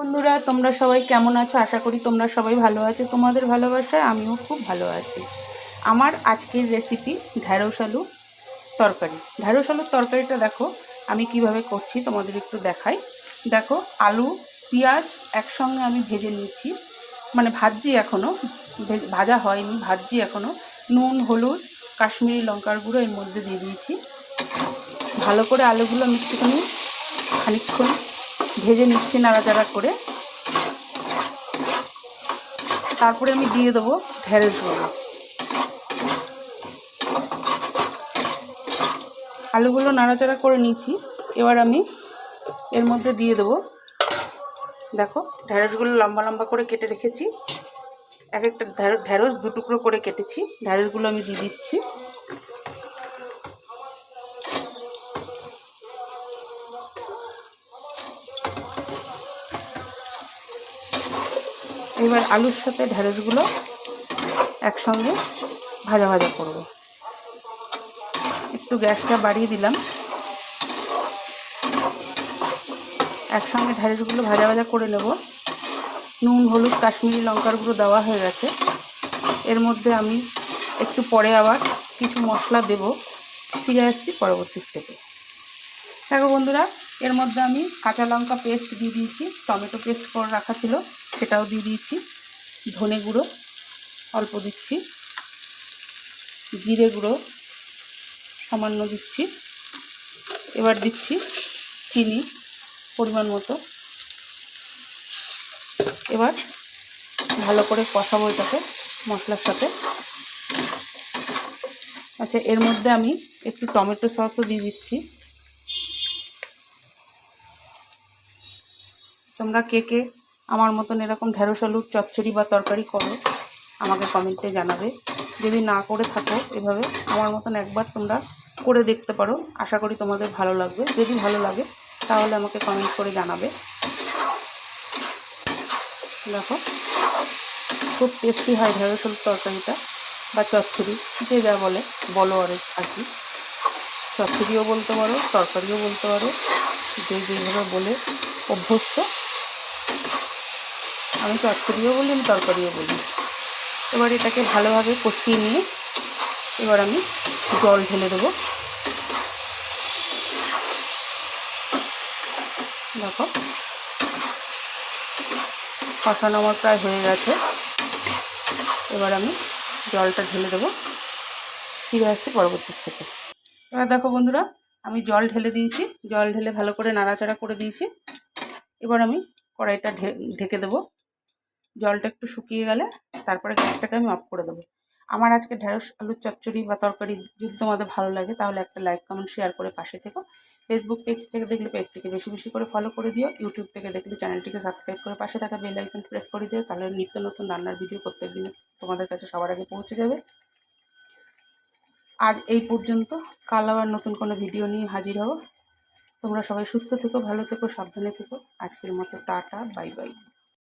বন্ধুরা, তোমরা সবাই কেমন আছো? আশা করি তোমরা সবাই ভালো আছো। তোমাদের ভালোবাসায় আমিও খুব ভালো আছি। আমার আজকের রেসিপি ঢ্যাঁড়স আলু তরকারি। ঢ্যাঁড়স আলুর তরকারিটা দেখো, আমি কীভাবে করছি তোমাদের একটু দেখাই। দেখো, আলু, পেঁয়াজ একসঙ্গে আমি ভেজে নিচ্ছি মানে ভাজছি এখনও ভাজা হয়নি, ভাজছি এখনও নুন, হলুদ, কাশ্মীরি লঙ্কার গুঁড়ো এর মধ্যে দিয়ে দিয়েছি। ভালো করে আলুগুলো আমি একটুখানি খানিকক্ষণ ভেজে নিচ্ছি নাড়াচাড়া করে। তারপরে আমি দিয়ে দেবো ঢেঁড়সগুলো আলুগুলো নাড়াচাড়া করে নিয়েছি। এবার আমি এর মধ্যে দিয়ে দেবো। দেখো, ঢেঁড়সগুলো লম্বা লম্বা করে কেটে রেখেছি। এক একটা ঢেঁড়স দু টুকরো করে কেটেছি। ঢেঁড়সগুলো আমি দিয়ে দিচ্ছি। এবার আলুর সাথে ঢেঁড়সগুলো একসঙ্গে ভাজা ভাজা করব। একটু গ্যাসটা বাড়িয়ে দিলাম। একসঙ্গে ঢেঁড়সগুলো ভাজা ভাজা করে নেব। নুন, হলুদ, কাশ্মীরি লঙ্কার গুঁড়ো দেওয়া হয়ে গেছে। এর মধ্যে আমি একটু পরে আবার কিছু মশলা দেব। ফিরে আসছি পরবর্তী স্টেপে দেখো বন্ধুরা এর মধ্যে আমি কাঁচা লঙ্কা পেস্ট দিয়ে দিয়েছি, টমেটো পেস্ট করে রাখা ছিল, সেটাও দিয়ে দিয়েছি, ধনে গুঁড়ো অল্প দিচ্ছি, জিরে গুঁড়ো সামান্য দিচ্ছি, এবার দিচ্ছি চিনি পরিমাণ মতো। এবার ভালো করে কষাবো এটাকে মশলার সাথে। আচ্ছা এর মধ্যে আমি একটু টমেটো সসও দিয়ে দিচ্ছি। তোমরা কে কে আমার মতন এরকম ঢেঁড়স আলুর চচ্চড়ি বা তরকারি করো, আমাকে কমেন্টে জানাবে। যদি না করে থাকো এভাবে, আমার মতন একবার তোমরা করে দেখতে পারো। আশা করি তোমাদের ভালো লাগবে। যদি ভালো লাগে, তাহলে আমাকে কমেন্ট করে জানাবে। দেখো, খুব টেস্টি হয় ঢেঁড়স আলুর তরকারিটা বা চচ্চড়ি, যে যা বলে, বলো আর আর কি। চচ্চড়িও বলতে পারো, তরকারিও বলতে পারো, যে যেভাবে বলে অভ্যস্ত। আমি চচ্চড়িও বলি, আমি তরকারিও বলি। এবার এটাকে ভালোভাবে কষিয়ে নিয়ে এবার আমি জল ঢেলে দেবো। দেখো, কষানো আমার প্রায় হয়ে গেছে। এবার আমি জলটা ঢেলে দেবো। ফিরে আসছি পরবর্তী স্টেপে এবার দেখো বন্ধুরা, আমি জল ঢেলে দিয়েছি। জল ঢেলে ভালো করে নাড়াচাড়া করে দিয়েছি। এবার আমি কড়াইটা ঢেকে দেবো। জলটা একটু শুকিয়ে গেলে তারপরে গ্যাসটাকে আমি অফ করে দেবো। আমার আজকে ঢেঁড়স, আলুর চচ্চড়ি বা তরকারি যদি তোমাদের ভালো লাগে তাহলে একটা লাইক, কমেন্ট, শেয়ার করে পাশে থেকো। ফেসবুক পেজ থেকে দেখলে পেজটিকে বেশি বেশি করে ফলো করে দিও। ইউটিউব থেকে দেখলে চ্যানেলটিকে সাবস্ক্রাইব করে পাশে থাকা বেল আইকন প্রেস করে দিও। তাহলে নিত্য নতুন রান্নার ভিডিও প্রত্যেক দিনে তোমাদের কাছে সবার আগে পৌঁছে যাবে। আজ এই পর্যন্ত। কাল আবার নতুন কোনো ভিডিও নিয়ে হাজির হব। তোমরা সবাই সুস্থ থেকো ভালো থেকো সাবধানে থেকো। আজকের মতো টাটা বাই বাই।